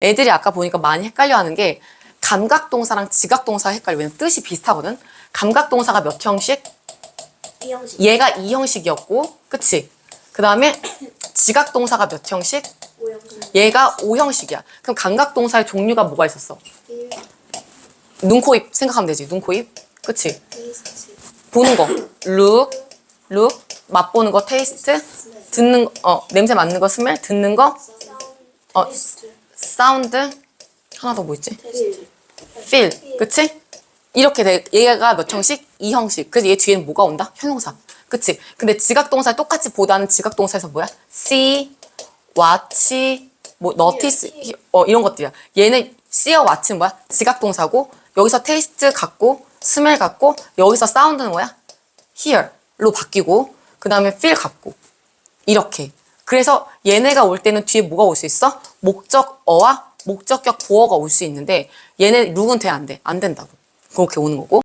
애들이 아까 보니까 많이 헷갈려 하는 게 감각동사랑 지각동사 헷갈려. 왜냐면 뜻이 비슷하거든. 감각동사가 몇 형식? 이 형식. 얘가 이 형식이었고, 그치? 그 다음에 지각동사가 몇 형식? 오 형식. 얘가 오 형식이야. 그럼 감각동사의 종류가 뭐가 있었어? 일. 눈, 코, 입 생각하면 되지. 눈, 코, 입. 그치? 테이스트. 보는 거. look, look. 맛보는 거, taste. 듣는 거, 어, 냄새 맡는 거, smell. 듣는 거, 사운드. 어, 테이스트. 사운드. 하나 더 뭐 있지? feel. 그치? 이렇게 돼. 얘가 몇 형식? 이 형식. 그래서 얘 뒤에는 뭐가 온다? 형용사. 그치? 근데 지각동사 똑같이 보다는 지각동사에서 뭐야? see, watch, 뭐 notice, hear. 어 이런 것들이야. 얘는 see와 watch는 뭐야? 지각동사고 여기서 taste 같고 smell 같고 여기서 sound는 뭐야? hear로 바뀌고 그 다음에 feel 같고 이렇게. 그래서 얘네가 올 때는 뒤에 뭐가 올 수 있어? 목적어와 목적격 보어가 올 수 있는데 얘네 룩은 돼 안 돼? 안 된다고. 그렇게 오는 거고.